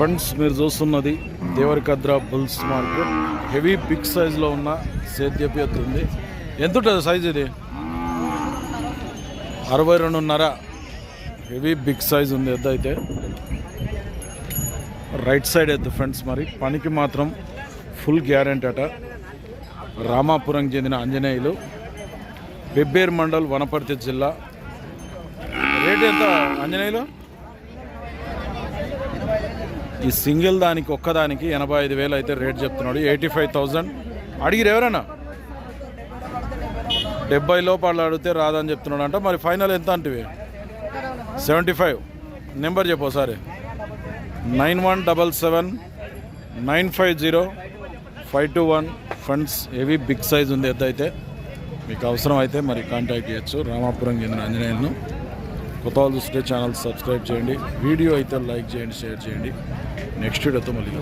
Friends మీరు చూస్తున్నది Devarakadra bulls market. Heavy big సైజులో ఉన్న సేద్యపు ఎత్తు ఉంది. ఎంత ఉంటుంది సైజ్ ఇది? అరవై రెండున్నర. హెవీ బిగ్ సైజ్ ఉంది ఎద్దు అయితే. రైట్ సైడ్ ఎద్దు ఫ్రెండ్స్ మరి. పనికి మాత్రం ఫుల్ గ్యారెంటీ అట. రామాపురం చెందిన ఆంజనేయులు. బెబ్బేరు మండల్ వనపర్తి జిల్లా. రేట్ ఎంత ఆంజనేయులు? ఈ సింగిల్ దానికి ఒక్కదానికి ఎనభై ఐదు వేలు అయితే రేట్ చెప్తున్నాడు. ఎయిటీ ఫైవ్ థౌజండ్ అడిగిరు ఎవరన్నా? డెబ్బై లోపల అడిగితే రాదని చెప్తున్నాడు అంట మరి ఫైనల్ ఎంత అంటివి? Seventy five. నెంబర్ చెప్పు ఒకసారి. Nine one double seven nine five zero five two one. Funds ఏవి బిగ్ సైజ్ ఉంది ఎంత అయితే. మీకు అవసరం అయితే మరి కాంటాక్ట్ చేయొచ్చు. రామాపురం చెందిన ఆంజనేయులను. కొత్త వాళ్ళు చూస్తే ఛానల్ సబ్స్క్రైబ్ చేయండి. వీడియో అయితే లైక్ చేయండి షేర్ చేయండి. ನೆಕ್ಸ್ಟ್ ಇಡತ್ತೆ ಮಲ್ಲಿಗೆ